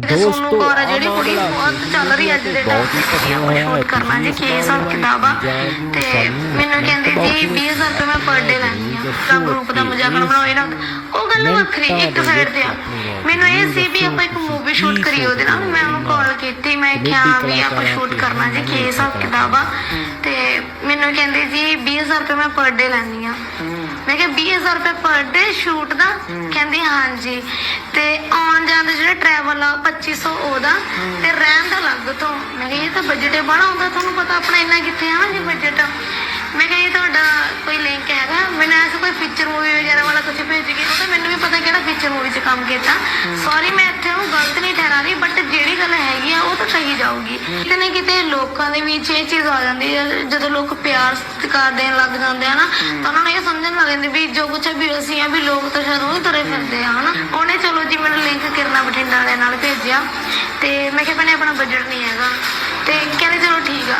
ਤੇ ਦੋਸਤੋ, ਕੌਰ ਆ ਜਿਹੜੀ ਕੁੜੀ ਬਹੁਤ ਚੱਲ ਰਹੀ ਅੱਜ ਦੇ ਟਾਈਮ ਤੇ ਸ਼ੂਟ ਕਰਨਾ ਜੀ ਕੀ ਹਿਸਾਬ ਕਿਤਾਬ ਆ ਤੇ ਮੈਨੂੰ ਕਹਿੰਦੇ ਜੀ 20000 ਰੁਪਏ ਮੈਂ ਪਰ ਡੇ ਲੈਣੀ ਆ ਤਾਂ ਗਰੁੱਪ ਦਾ ਮਜ਼ਾਕ ਬਣਾਓ ਇਹਨਾਂ ਉਹ ਗੱਲ ਵੱਖਰੀ ਇੱਕ ਸਾਈਡ ਤੇ ਆ। ਮੈਨੂੰ ਇਹ ਸੀ ਵੀ ਆਪਾਂ ਇੱਕ ਮੂਵੀ ਸ਼ੂਟ ਕਰੀਏ ਉਹਦੇ ਨਾਲ ਮੈਂ ਉਹਨੂੰ ਕਾਲ ਕੀਤੀ ਮੈਂ ਕਿਹਾ ਵੀ ਆਪਾਂ ਸ਼ੂਟ ਕਰਨਾ ਜੀ ਕੀ ਹਿਸਾਬ ਕਿਤਾਬ ਆ ਤੇ। ਮੈਨੂੰ ਕਹਿੰਦੇ ਜੀ 20000 ਰੁਪਏ ਮੈਂ ਪਰ ਡੇ ਲੈਣੀ ਆ ਮੈਂ ਕਿਹਾ 20000 ਰੁਪਏ ਪਰ ਡੇ ਸ਼ੂਟ ਦਾ? ਕਹਿੰਦੀ ਹਾਂਜੀ। ਤੇ ਟਰੈਵਲ ਆ 2500 ਉਹਦਾ ਤੇ ਰਹਿਣ ਦਾ ਅਲੱਗ ਤੋਂ। ਮੈਂ ਕਿਹਾ ਇਹ ਤਾਂ ਬਜਟ ਹੀ ਬੜਾ ਹੁੰਦਾ ਤੁਹਾਨੂੰ ਪਤਾ ਆਪਣਾ ਇੰਨਾ ਕਿੱਥੇ ਆ ਜੀ ਬਜਟ ਮੈਂ ਕਿਹਾ ਇਹ ਤੁਹਾਡਾ ਕੋਈ ਲਿੰਕ ਹੈਗਾ? ਮੈਨੂੰ ਐਸਾ ਕੋਈ ਪਿਕਚਰ ਮੂਵੀ ਵਗੈਰਾ ਵਾਲਾ ਕੁਝ ਭੇਜ ਕੇ ਉਹ ਤਾਂ ਮੈਨੂੰ ਵੀ ਪਤਾ ਕਿਹੜਾ ਪਿਕਚਰ ਮੂਵੀ 'ਚ ਕੰਮ ਕੀਤਾ। ਸੌਰੀ ਮੈਂ ਇੱਥੇ ਉਹ ਗਲਤ ਨਹੀਂ ਠਹਿਰਾ ਰਹੀ ਬਟ ਜਿਹੜੀ ਗੱਲ ਹੈਗੀ ਆ ਉਹ ਤਾਂ ਕਹੀ ਜਾਊਗੀ। ਕਿਤੇ ਨਾ ਕਿਤੇ ਲੋਕਾਂ ਦੇ ਵਿੱਚ ਇਹ ਚੀਜ਼ ਆ ਜਾਂਦੀ ਹੈ ਜਦੋਂ ਲੋਕ ਪਿਆਰ ਸਤਿਕਾਰ ਦੇਣ ਲੱਗ ਜਾਂਦੇ ਆ ਨਾ ਤਾਂ ਉਹਨਾਂ ਨੂੰ ਇਹ ਸਮਝਣ ਲੱਗ ਜਾਂਦੇ ਵੀ ਜੋ ਕੁਛ ਵੀ ਅਸੀਂ ਆ ਵੀ ਲੋਕ ਤਾਂ ਸ਼ਾਇਦ ਉਹ ਤੁਰੇ ਫਿਰਦੇ ਆ ਹਨਾ? ਉਹਨੇ ਆਪਣਾ ਬਠਿੰਡਾ ਵਾਲਿਆਂ ਨਾਲ ਭੇਜਿਆ ਤੇ ਮੈਂ ਕਿਹਾ ਭੈਣੇ, ਆਪਣਾ ਬਜਟ ਨਹੀਂ ਹੈਗਾ। ਤੇ ਕਹਿੰਦੇ ਚਲੋ ਠੀਕ ਆ।